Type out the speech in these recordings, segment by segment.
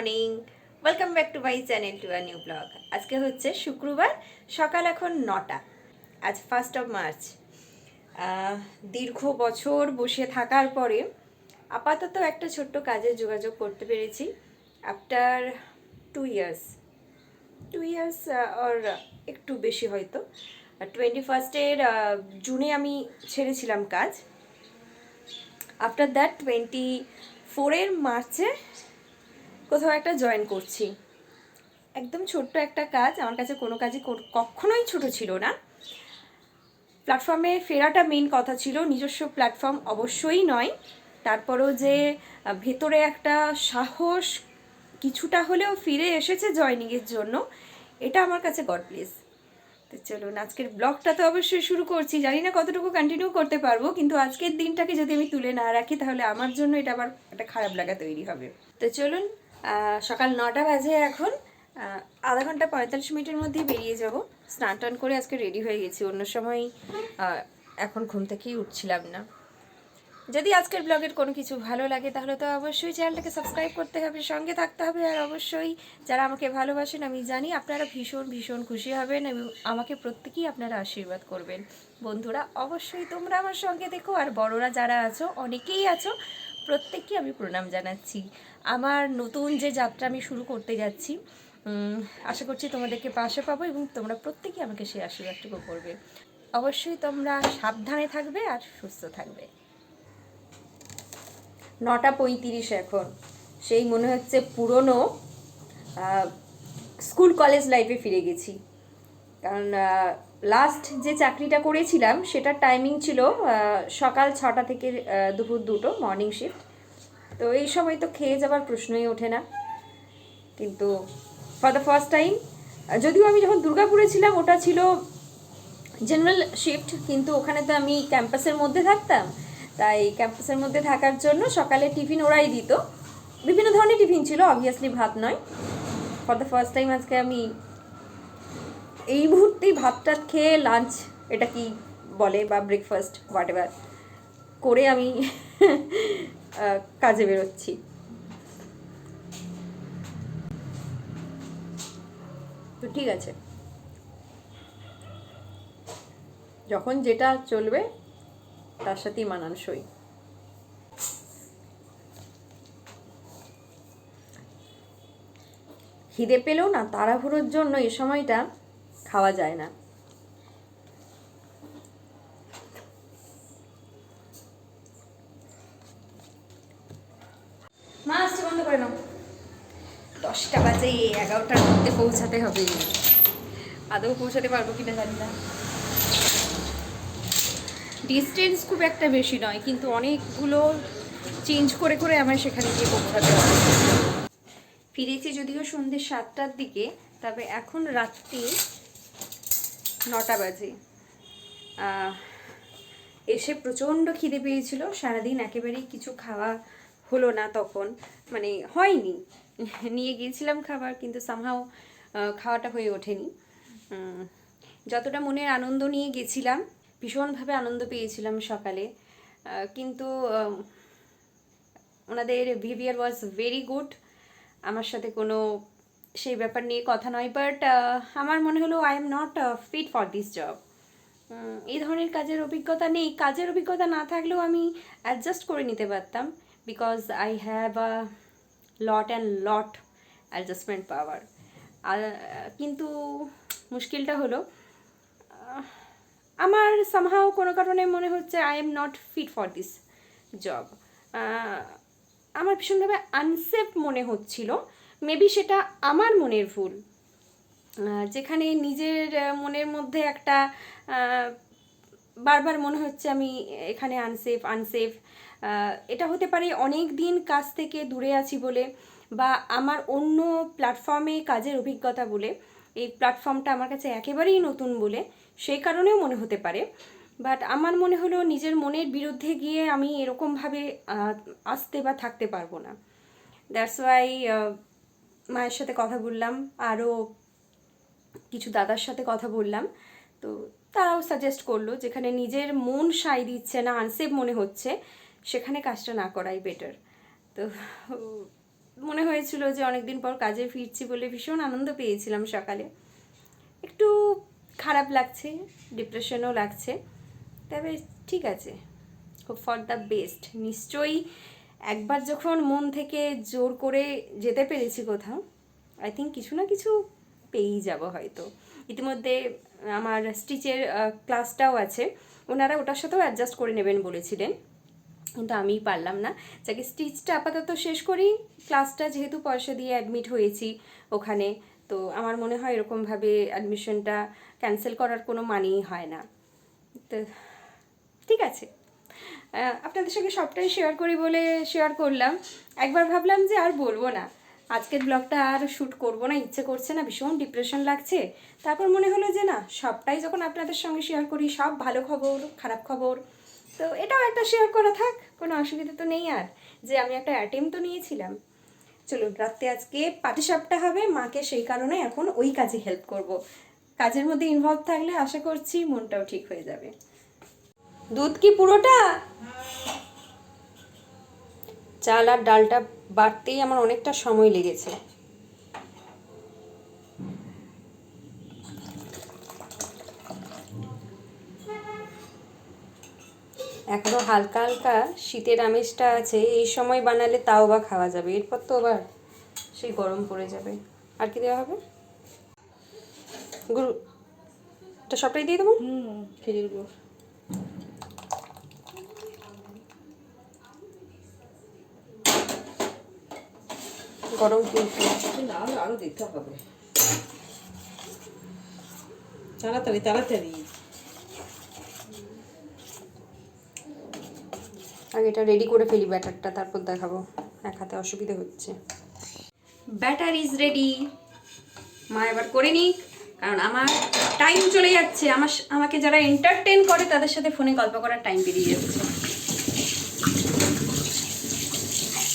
Morning welcome back to my channel to a new vlog আজকে হচ্ছে শুক্রবার, সকাল এখন নটা। আজ ফার্স্ট অফ মার্চ দীর্ঘ বছর বসে থাকার পরে আপাতত একটা ছোট্ট কাজে যোগাযোগ করতে পেরেছি। After two years two years আর একটু বেশি হয়তো। টোয়েন্টি ফার্স্টের জুনে আমি ছেড়েছিলাম কাজ। আফটার দ্যাট টোয়েন্টি ফোরের মার্চে কোথাও একটা জয়েন করছি। একদম ছোট্ট একটা কাজ, আমার কাছে কোনো কাজই কখনোই ছোট ছিল না। প্ল্যাটফর্মে ফেরাটা মেন কথা ছিল, নিজস্ব প্ল্যাটফর্ম অবশ্যই নয়। তারপরও যে ভেতরে একটা সাহস কিছুটা হলেও ফিরে এসেছে জয়নিংয়ের জন্য, এটা আমার কাছে গড প্লিজ তো চলুন, আজকের ব্লগটা তো অবশ্যই শুরু করছি। জানি না কতটুকু কন্টিনিউ করতে পারব, কিন্তু আজকের দিনটাকে যদি আমি তুলে না রাখি, তাহলে আমার জন্য এটা আবার একটা খারাপ লাগা তৈরি হবে। তো চলুন সকাল নটা বাজে এখন। আধা ঘণ্টা পঁয়তাল্লিশ মিনিটের মধ্যেই বেরিয়ে যাব। স্নান টান করে আজকে রেডি হয়ে গেছি। অন্য সময় এখন ঘুম থেকেই উঠছিলাম না। যদি আজকের ব্লগের কোনো কিছু ভালো লাগে, তাহলে তো অবশ্যই চ্যানেলটাকে সাবস্ক্রাইব করতে হবে, সঙ্গে থাকতে হবে। আর অবশ্যই যারা আমাকে ভালোবাসেন, আমি জানি আপনারা ভীষণ ভীষণ খুশি হবেন এবং আমাকে প্রত্যেকেই আপনারা আশীর্বাদ করবেন। বন্ধুরা, অবশ্যই তোমরা আমার সঙ্গে দেখো। আর বড়রা যারা আছো, অনেকেই আছো প্রত্যেককে আমি প্রণাম জানাচ্ছি। আমার নতুন যে যাত্রা আমি শুরু করতে যাচ্ছি আশা করছি তোমাদেরকে পাশে পাবো এবং তোমরা প্রত্যেকেই আমাকে সেই আশীর্বাদটুকু করবে। অবশ্যই তোমরা সাবধানে থাকবে আর সুস্থ থাকবে। নটা পঁয়ত্রিশ এখন। সেই মনে হচ্ছে পুরনো স্কুল কলেজ লাইফে ফিরে গেছি। কারণ লাস্ট যে চাকরিটা করেছিলাম, সেটার টাইমিং ছিল সকাল ছটা থেকে দুপুর দুটো মর্নিং শিফট তো এই সময় তো খেয়ে যাবার প্রশ্নই ওঠে না। কিন্তু ফর দ্য ফার্স্ট টাইম যদিও আমি যখন দুর্গাপুরে ছিলাম, ওটা ছিল জেনারেল শিফট কিন্তু ওখানে তো আমি ক্যাম্পাসের মধ্যে থাকতাম। তাই ক্যাম্পাসের মধ্যে থাকার জন্য সকালে টিফিন ওরাই দিত। বিভিন্ন ধরনের টিফিন ছিল অবভিয়াসলি ভাত নয়। ফর দ্য ফার্স্ট টাইম আজকে আমি এই মুহূর্তেই ভাতটা খেয়ে লাঞ্চ এটা কি বলে বা ব্রেকফাস্ট হোয়াট এভার করে আমি কাজে বেরোচ্ছি। তো ঠিক আছে। যখন যেটা চলবে, তার সাথেই মানানসই। খিদে পেলেও না, তাড়াহুড়োর জন্য এ সময়টা খাওয়া যায় না। মা আসছে বন্ধ করে নাও। দশটা বাজে, এগারোটার মধ্যে পৌঁছাতে হবে। আদৌ পৌঁছাতে পারব কিনা জানি না। ডিস্টেন্স খুব একটা বেশি নয়, কিন্তু অনেকগুলো চেঞ্জ করে করে আমার সেখানে গিয়ে পৌঁছাতে হবে। ফিরেছি যদিও সন্ধ্যে সাতটার দিকে, তবে এখন রাত্রি নটা বাজে। এসে প্রচণ্ড খিদে পেয়েছিল। সারাদিন একেবারেই কিছু খাওয়া হলো না তখন। মানে হয়নি। নিয়ে গিয়েছিলাম খাবার, কিন্তু সামহাও খাওয়াটা হয়ে ওঠেনি। যতটা মনের আনন্দ নিয়ে গেছিলাম, ভীষণভাবে আনন্দ পেয়েছিলাম সকালে। কিন্তু ওনাদের বিহেভিয়ার ওয়াজ ভেরি গুড আমার সাথে কোনো সেই ব্যাপার নিয়ে কথা নয় বাট আমার মনে হলো I am not fit for this job এই ধরনের কাজের অভিজ্ঞতা নেই। কাজের অভিজ্ঞতা না থাকলেও আমি অ্যাডজাস্ট করে নিতে পারতাম because I have a lot and lot adjustment power কিন্তু মুশকিলটা হলো আমার সামহাও কোনো কারণে মনে হচ্ছে I am not fit for this job আমার ভীষণভাবে আনসেফ মনে হচ্ছিল মেবি সেটা আমার মনের ভুল। যেখানে নিজের মনের মধ্যে একটা বারবার মনে হচ্ছে আমি এখানে আনসেফ আনসেফ এটা হতে পারে অনেক দিন কাজ থেকে দূরে আছি বলে বা আমার অন্য প্ল্যাটফর্মে কাজের অভিজ্ঞতা বলে। এই প্ল্যাটফর্মটা আমার কাছে একেবারেই নতুন বলে, সেই কারণেও মনে হতে পারে। বাট আমার মনে হলো নিজের মনের বিরুদ্ধে গিয়ে আমি এরকমভাবে আসতে বা থাকতে পারব না। দ্যাটস ওয়াই মায়ের সাথে কথা বললাম, আরও কিছু দাদার সাথে কথা বললাম। তো তারাও সাজেস্ট করল যেখানে নিজের মন সাই দিচ্ছে না আনসেফ মনে হচ্ছে, সেখানে কাজটা না করাই বেটার তো মনে হয়েছিল যে অনেকদিন পর কাজে ফিরছি বলে ভীষণ আনন্দ পেয়েছিলাম সকালে। একটু খারাপ লাগছে ডিপ্রেশনও লাগছে, তবে ঠিক আছে হোপ ফর দ্য বেস্ট নিশ্চয়ই একবার যখন মন থেকে জোর করে যেতে পেরেছি কোথাও আই থিঙ্ক কিছু না কিছু পেয়েই যাব হয়তো। ইতিমধ্যে আমার স্টিচের ক্লাসটাও আছে। ওনারা ওটার সাথেও অ্যাডজাস্ট করে নেবেন বলেছিলেন। কিন্তু আমি পারলাম না। যাকে স্টিচটা আপাতত শেষ করি, ক্লাসটা যেহেতু পয়সা দিয়ে অ্যাডমিট হয়েছি ওখানে, তো আমার মনে হয় এরকমভাবে অ্যাডমিশনটা ক্যান্সেল করার কোনো মানেই হয় না। তো, ঠিক আছে। আপনাদের সঙ্গে সবটাই শেয়ার করি বলে শেয়ার করলাম। একবার ভাবলাম যে আর বলব না। আজকের ব্লগটা আর শ্যুট করব না, ইচ্ছে করছে না, ভীষণ ডিপ্রেশন লাগছে। তারপর মনে হলো যে না, সবটাই যখন আপনাদের সঙ্গে শেয়ার করি, সব ভালো খবর, খারাপ খবর, তো এটাও একটা শেয়ার করা থাক, কোনো অসুবিধা তো নেই আর। যে আমি একটা অ্যাটেম তো নিয়েছিলাম। চলুন, রাত্রে আজকে পাটিসাপটা হবে, মাকে সেই কারণে এখন ওই কাজে হেল্প করব। কাজের মধ্যে ইনভলভ থাকলে আশা করছি মনটাও ঠিক হয়ে যাবে। দুধ কি পুরোটা? চাল আর ডালটা বাড়তেই আমার অনেকটা সময় লেগেছে। এখনও হালকা হালকা শীতের আমেজটা আছে, এই সময় বানালে তাও বা খাওয়া যাবে। এরপর তো আবার সেই গরম পড়ে যাবে। আর কি দেওয়া হবে? গুরু সবটাই দিয়ে দেবো? খেজুর গুড়। কিন্তু না আরও আরও দিতে হবে তাড়াতাড়ি তাড়াতাড়ি। আগে এটা রেডি করে ফেলি ব্যাটারটা তারপর দেখাবো। এক হাতে অসুবিধা হচ্ছে। ব্যাটার ইজ রেডি মা এবার করে নিক কারণ আমার টাইম চলে যাচ্ছে। আমার আমাকে যারা এন্টারটেন করে তাদের সাথে ফোনে গল্প করার টাইম পেরিয়ে যাচ্ছে।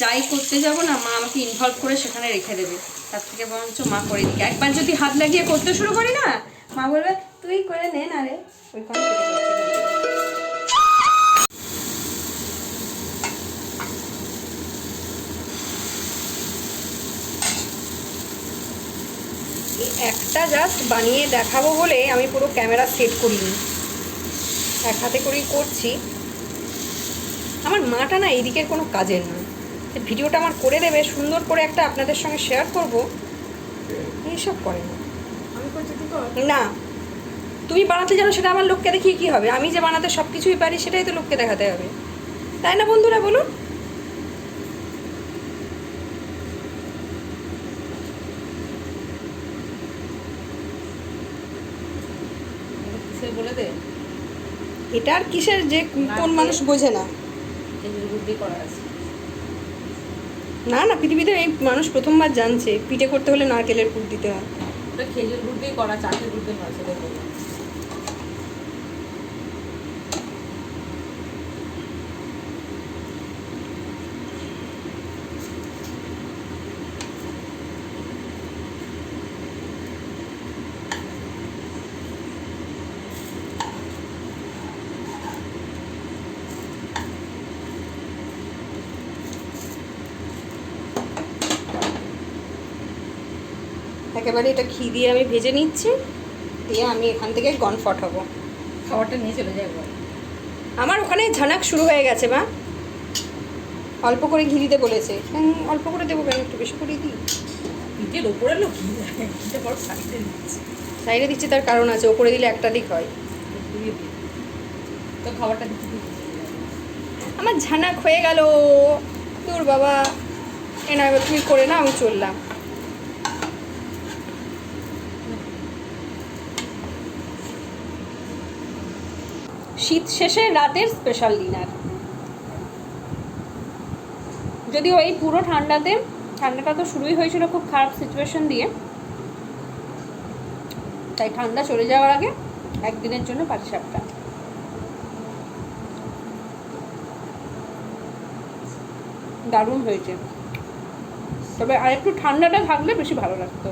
যাই করতে যাব না, মা আমাকে ইনভলভ করে সেখানে রেখে দেবে। তার থেকে বরঞ্চ মা করে দিকে। একবার যদি হাত লাগিয়ে করতে শুরু করি না, মা বলবে, তুই করে নে না রে। একটা জাস্ট বানিয়ে দেখাবো বলে আমি পুরো ক্যামেরা সেট করিনি। এক হাতে করেই করছি। আমার মাটা না এদিকের কোনো কাজের না। ভিডিওটা আমার করে দেবে সুন্দর করে একটা আপনাদের সঙ্গে শেয়ার করব। এইসব করে না। না। তুমি বানাতে জানো সেটা আমার লোককে দেখিয়ে কী হবে? আমি যে বানাতে সব কিছুই পারি সেটাই তো লোককে দেখাতে হবে। তাই না বন্ধুরা বলুন? বলে দে। এটা আর কিসের যে কোন মানুষ বোঝে না। করা আছে। না না, পৃথিবীতে এই মানুষ প্রথমবার জানছে, পিঠে করতে হলে নারকেলের পুর দিতে হয়। খেজুর গুড় দিয়ে করা, চাটের গুড় দিয়ে একেবারে এটা ঘি দিয়ে আমি ভেজে নিচ্ছি দিয়ে আমি এখান থেকে গনফট হব। খাবারটা নিয়ে চলে একবার আমার ওখানে ঝানাক শুরু হয়ে গেছে মা। অল্প করে ঘি দিতে বলেছে। অল্প করে দেবো কেন? একটু বেশি করে দিই। পিঠের ওপরে লোক সাইডে দিচ্ছি। তার কারণ আছে ওপরে দিলে একটা দিক হয়। তো খাবারটা আমার ঝানাক হয়ে গেল। তোর বাবা। এ না এবার তুমি করে না আমি চললাম। শীত শেষে রাতের স্পেশাল ডিনার যদিও এই পুরো ঠান্ডাতে, ঠান্ডাটা তো শুরুই হয়েছিল খুব খারাপ সিচুয়েশন দিয়ে। তাই ঠান্ডা চলে যাওয়ার আগে একদিনের জন্য পাটিসাপটা। দারুণ হয়েছে। তবে আরেকটু ঠান্ডাটা থাকলে বেশি ভালো লাগতো।